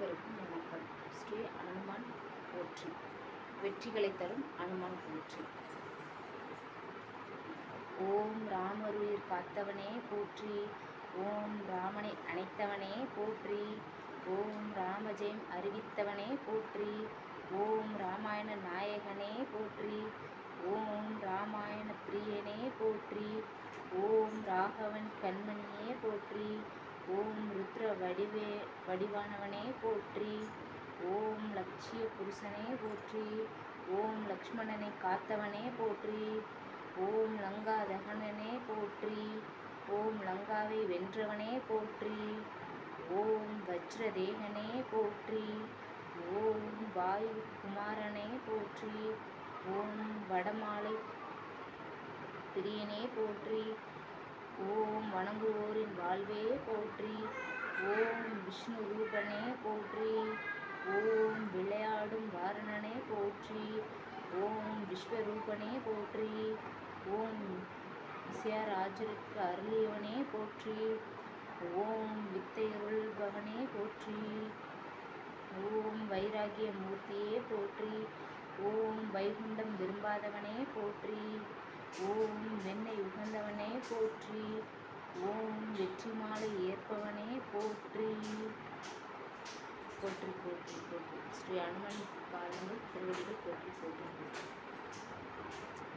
அனைவருக்கும் வணக்கம். ஸ்ரீ அனுமான் போற்றி. வெற்றிகளை தரும் அனுமான் போற்றி. ஓம் ராமருயிர் காத்தவனே போற்றி. ஓம் ராமனை அணைத்தவனே போற்றி. ஓம் ராமஜெயம் அறிவித்தவனே போற்றி. ஓம் ராமாயண நாயகனே போற்றி. ஓம் ராமாயண பிரியனே போற்றி. ஓம் ராகவன் கண்மணியே போற்றி. ஓம் ருத்ர வடிவே வடிவானவனே போற்றி. ஓம் லட்சிய புருஷனே போற்றி. ஓம் லக்ஷ்மணனை காத்தவனே போற்றி. ஓம் லங்கா தகனனே போற்றி. ஓம் லங்காவை வென்றவனே போற்றி. ஓம் வஜ்ரதேகனே போற்றி. ஓம் வாயு குமாரனே போற்றி. ஓம் வடமாலை பிரியனே போற்றி. ஓம் வணங்குவோரின் வாழ்வே போற்றி. ஓம் விஷ்ணு ரூபனே போற்றி. ஓம் விளையாடும் வாரணனே போற்றி. ஓம் விஸ்வரூபனே போற்றி. ஓம் இசையராஜருக்கு அருளியவனே போற்றி. ஓம் வித்தையருள்பவனே போற்றி. ஓம் வைராகிய மூர்த்தியே போற்றி. ஓம் வைகுண்டம் விரும்பாதவனே போற்றி. ஓம் வெண்ணெய் உகந்தவனே போற்றி. ஓம் வெற்றி மாலை ஏற்பவன் போற்றி போற்றி போற்றி போற்றி. ஸ்ரீ அனுமன் பாருங்கள் திருவடிகள் போற்றி போற்றி போற்றி.